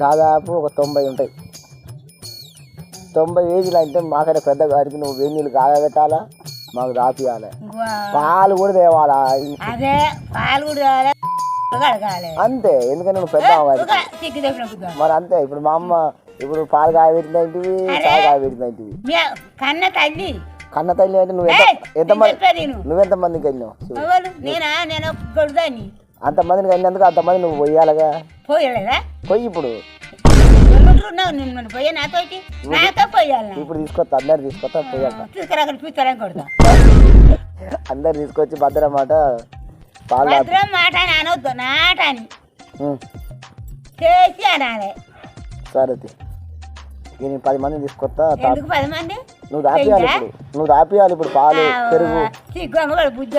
దాదాపు ఒక తొంభై ఉంటాయి. తొంభై వేజీలు అంటే మాకైనా పెద్ద గారికి నువ్వు వేడి నీళ్ళు కాగబెట్టాలా మాకు దాపియాలి. పాలు కూడా తేవాలా పాలు అంతే ఎందుకంటే నువ్వు పెద్ద మరి అంతే ఇప్పుడు మా అమ్మ ఇప్పుడు పాలు కాయబెట్టినవి చాయ్ కాయబెట్టినవి కన్న తల్లి. కన్న తల్లి అంటే నువ్వు ఎంత విను. నువ్వెంత మందికి వెళ్ళినావు అంతమందికి వెళ్ళినందుకు అంతమంది నువ్వు పోయాలిగా? పోయలేదా? పోయి ఇప్పుడు. పోయాలి ఇప్పుడు తీసుకొస్తా అందరు తీసుకొస్తా కొడతా. అందరు తీసుకొచ్చి భద్రం మాట అని అనొద్దు నాటని. ఉం, చేసి అనాలి. సరే నేను పది మందిని తీసుకొస్తా పది మంది? నువ్వు దాపియాలి ఇప్పుడు. నువ్వు దాపియాలి ఇప్పుడు పాలు పెరుగు. బుద్ధి